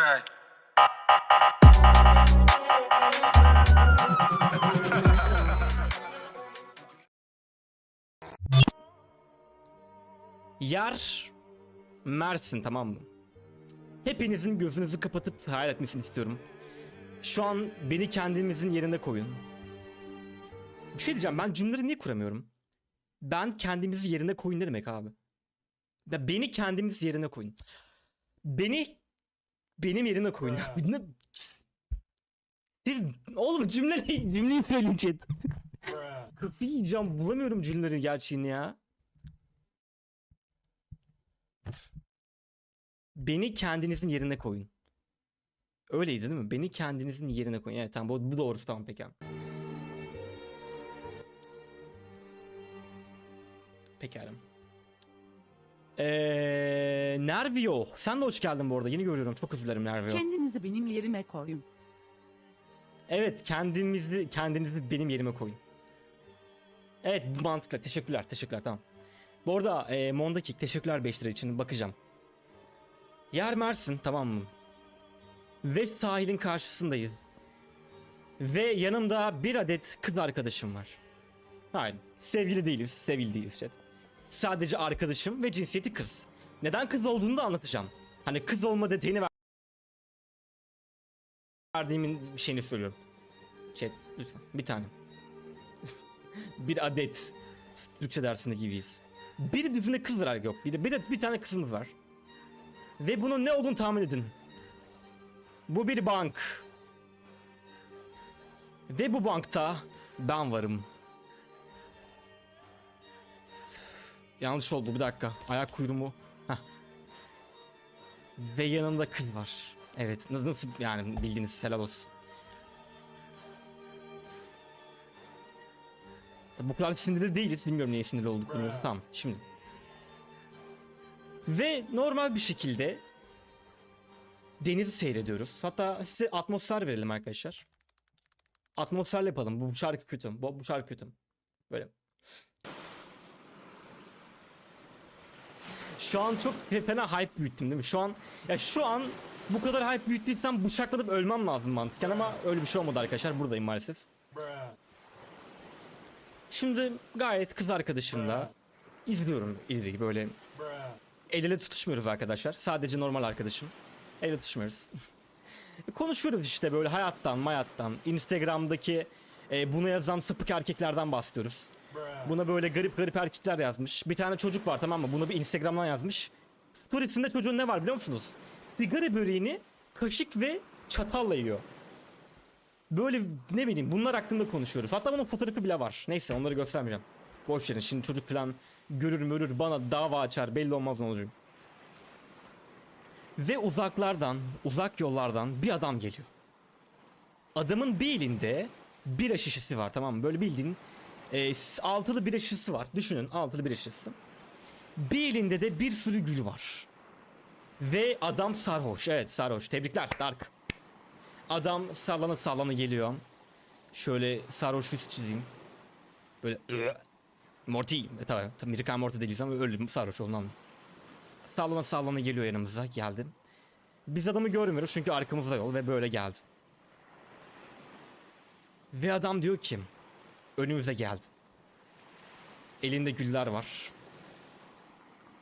drag. Yer Mersin tamam mı? Hepinizin gözünüzü kapatıp hayal etmesini istiyorum. Şu an beni kendimizin yerine koyun. Bir şey diyeceğim ben cümleleri niye kuramıyorum? Ben kendimizi yerine koyun ne demek abi? Ya beni kendimiz yerine koyun. Beni benim yerine koyun. Ne- Siz oğlum cümle? Cümleyi söyleyin chat. Kafayı yiyeceğim bulamıyorum cümleleri gerçeğini ya. Beni kendinizin yerine koyun. Öyleydi değil mi? Beni kendinizin yerine koyun. Evet tamam bu, bu doğrusu tamam peki. Pekala. Eee Nervio. Sen de hoş geldin bu arada. Yeni görüyorum. Çok özür dilerim Nervio. Kendinizi benim yerime koyun. Evet kendinizi kendinizi benim yerime koyun. Evet bu mantıklı. Teşekkürler. Teşekkürler tamam. Bu arada e, Mondakik teşekkürler 5 lira için bakacağım. Yer Mersin tamam mı? Ve sahilin karşısındayız. Ve yanımda bir adet kız arkadaşım var. Hayır. Sevgili değiliz. Sevgili değiliz chat. Sadece arkadaşım ve cinsiyeti kız. Neden kız olduğunu da anlatacağım. Hani kız olma detayını ver- verdiğimin şeyini söylüyorum. Chat lütfen bir tane. bir adet. Türkçe dersinde gibiyiz. Bir düzine kız var yok. Bir, bir, bir tane kızımız var. Ve bunun ne olduğunu tahmin edin. Bu bir bank. Ve bu bankta ben varım. Yanlış oldu bir dakika. Ayak kuyruğumu. Heh. Ve yanımda kız var. Evet na- nasıl yani bildiğiniz helal olsun. Bu kadar sinirli değiliz. Bilmiyorum niye sinirli olduklarımızı. Tamam şimdi. Ve normal bir şekilde denizi seyrediyoruz. Hatta size atmosfer verelim arkadaşlar. Atmosferle yapalım. Bu şarkı kötü. Bu, bu şarkı kötü. Böyle. Şu an çok fena hype büyüttüm değil mi? Şu an ya şu an bu kadar hype büyüttüysem bıçakladım ölmem lazım mantıken ama öyle bir şey olmadı arkadaşlar. Buradayım maalesef. Şimdi gayet kız arkadaşımla izliyorum İlri'yi böyle el ele tutuşmuyoruz arkadaşlar. Sadece normal arkadaşım. El ele tutuşmuyoruz. Konuşuyoruz işte böyle hayattan, mayattan, Instagram'daki e, buna yazan sapık erkeklerden bahsediyoruz. Buna böyle garip garip erkekler yazmış. Bir tane çocuk var tamam mı? Bunu bir Instagram'dan yazmış. Storiesinde çocuğun ne var biliyor musunuz? Sigara böreğini kaşık ve çatalla yiyor. Böyle ne bileyim bunlar hakkında konuşuyoruz. Hatta bunun fotoğrafı bile var. Neyse onları göstermeyeceğim. Boş verin şimdi çocuk falan görür mörür bana dava açar belli olmaz ne olacak. Ve uzaklardan, uzak yollardan bir adam geliyor. Adamın bir elinde bira şişesi var tamam mı? Böyle bildiğin e, altılı bira şişesi var. Düşünün altılı bira şişesi. Bir elinde de bir sürü gül var. Ve adam sarhoş. Evet sarhoş. Tebrikler Dark. Adam sallana sallana geliyor. Şöyle sarhoş üst çizeyim. Böyle. Morty. E, tabii, tabii Rick and Morty değiliz ama öyle bir sarhoş ondan. Sallana sallana geliyor yanımıza. Geldi. Biz adamı görmüyoruz çünkü arkamızda yol ve böyle geldi. Ve adam diyor ki önümüze geldi. Elinde güller var.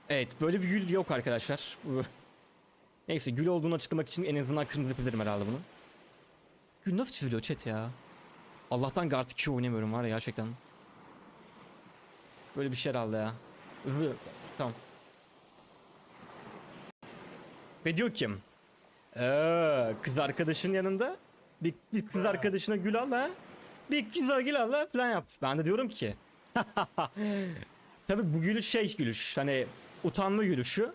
Evet böyle bir gül yok arkadaşlar. Neyse gül olduğunu açıklamak için en azından kırmızı yapabilirim herhalde bunu. Gül nasıl çiziliyor chat ya? Allah'tan Guard 2 oynamıyorum var ya gerçekten. Böyle bir şey herhalde ya. Tamam. Ve diyor ki "Ee, kız arkadaşın yanında bir, bir kız arkadaşına gül al ha. Bir güzel gül al ha falan yap. Ben de diyorum ki Tabi bu gülüş şey gülüş hani utanma gülüşü.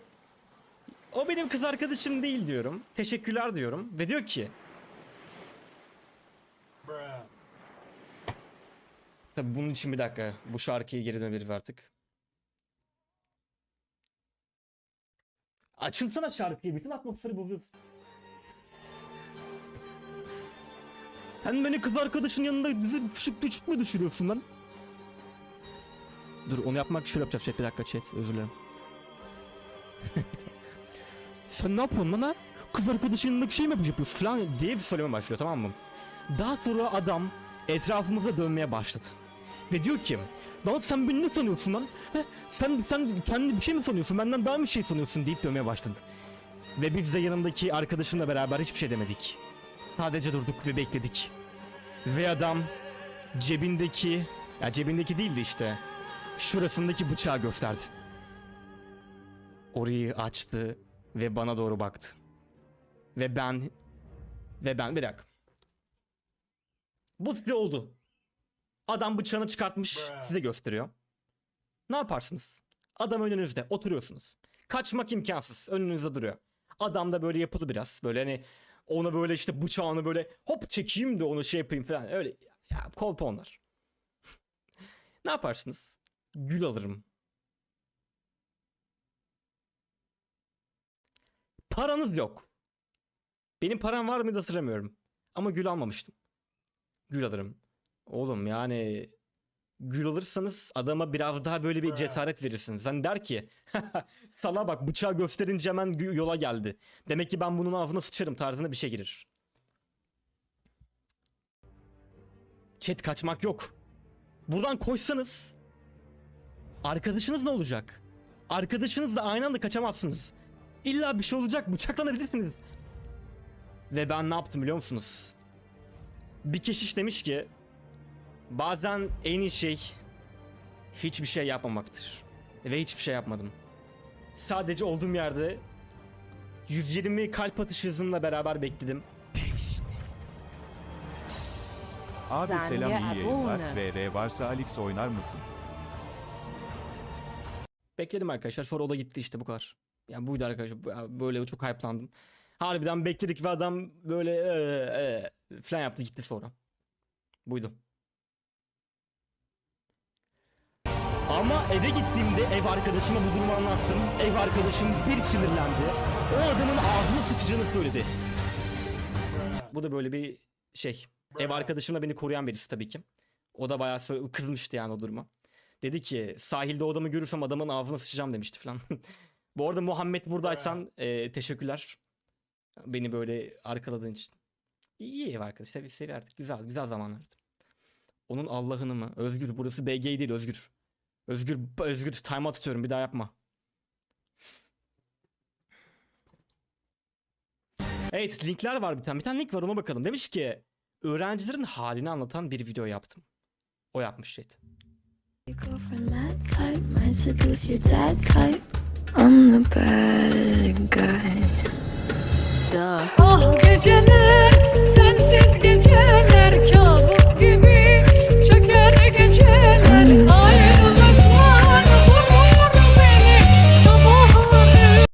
O benim kız arkadaşım değil diyorum. Teşekkürler diyorum. Ve diyor ki Tabi bunun için bir dakika. Bu şarkıyı geri dönebiliriz artık. Açılsana şarkıyı. Bütün atmosferi bozuyorsun. Sen beni kız arkadaşın yanında dizi küçük küçük mü düşürüyorsun lan? Dur onu yapmak şöyle yapacağım chat bir dakika chat özür dilerim. Sen ne yapıyorsun lan ha? kız arkadaşınla bir şey mi yapıyorsun falan diye bir söyleme başlıyor tamam mı? Daha sonra adam etrafımıza dönmeye başladı. Ve diyor ki Lan sen beni ne sanıyorsun lan? Sen, sen kendi bir şey mi sanıyorsun? Benden daha mı şey sanıyorsun deyip dönmeye başladı. Ve biz de yanımdaki arkadaşımla beraber hiçbir şey demedik. Sadece durduk ve bekledik. Ve adam cebindeki, ya cebindeki değildi işte. Şurasındaki bıçağı gösterdi. Orayı açtı ve bana doğru baktı. Ve ben ve ben bir dakika. Bu size oldu. Adam bıçağını çıkartmış size gösteriyor. Ne yaparsınız? Adam önünüzde oturuyorsunuz. Kaçmak imkansız önünüzde duruyor. Adam da böyle yapılı biraz. Böyle hani ona böyle işte bıçağını böyle hop çekeyim de onu şey yapayım falan. Öyle ya kolpa onlar. ne yaparsınız? Gül alırım. Paranız yok. Benim param var mıydı hatırlamıyorum. Ama gül almamıştım. Gül alırım. Oğlum yani gül alırsanız adama biraz daha böyle bir cesaret verirsiniz. Hani der ki sala bak bıçağı gösterince hemen yola geldi. Demek ki ben bunun ağzına sıçarım tarzında bir şey girir. Chat kaçmak yok. Buradan koşsanız arkadaşınız ne olacak? Arkadaşınızla aynı anda kaçamazsınız. İlla bir şey olacak bıçaklanabilirsiniz. Ve ben ne yaptım biliyor musunuz? Bir keşiş demiş ki bazen en iyi şey hiçbir şey yapmamaktır. Ve hiçbir şey yapmadım. Sadece olduğum yerde 120 kalp atış hızımla beraber bekledim. Abi Saniye selam iyi yayınlar. VR varsa Alex oynar mısın? Bekledim arkadaşlar. Sonra o da gitti işte bu kadar. Yani buydu arkadaşlar. Böyle çok hype'landım. Harbiden bekledik ve adam böyle ee, ee, falan yaptı gitti sonra. Buydu. Ama eve gittiğimde ev arkadaşıma bu durumu anlattım. Ev arkadaşım bir sinirlendi. O adamın ağzını sıçrığını söyledi. Bu da böyle bir şey. Ev arkadaşımla beni koruyan birisi tabii ki. O da bayağı kızmıştı yani o duruma. Dedi ki sahilde o adamı görürsem adamın ağzına sıçacağım demişti falan. Bu arada Muhammed buradaysan e, teşekkürler. Beni böyle arkaladığın için. İyi ev arkadaş. Sev severdik. Güzel güzel zamanlardı. Onun Allah'ını mı? Özgür burası BG değil Özgür. Özgür Özgür time atıyorum bir daha yapma. Evet linkler var bir tane. Bir tane link var ona bakalım. Demiş ki öğrencilerin halini anlatan bir video yaptım. O yapmış şey. Your girlfriend mad type, might seduce your dad type. I'm the bad.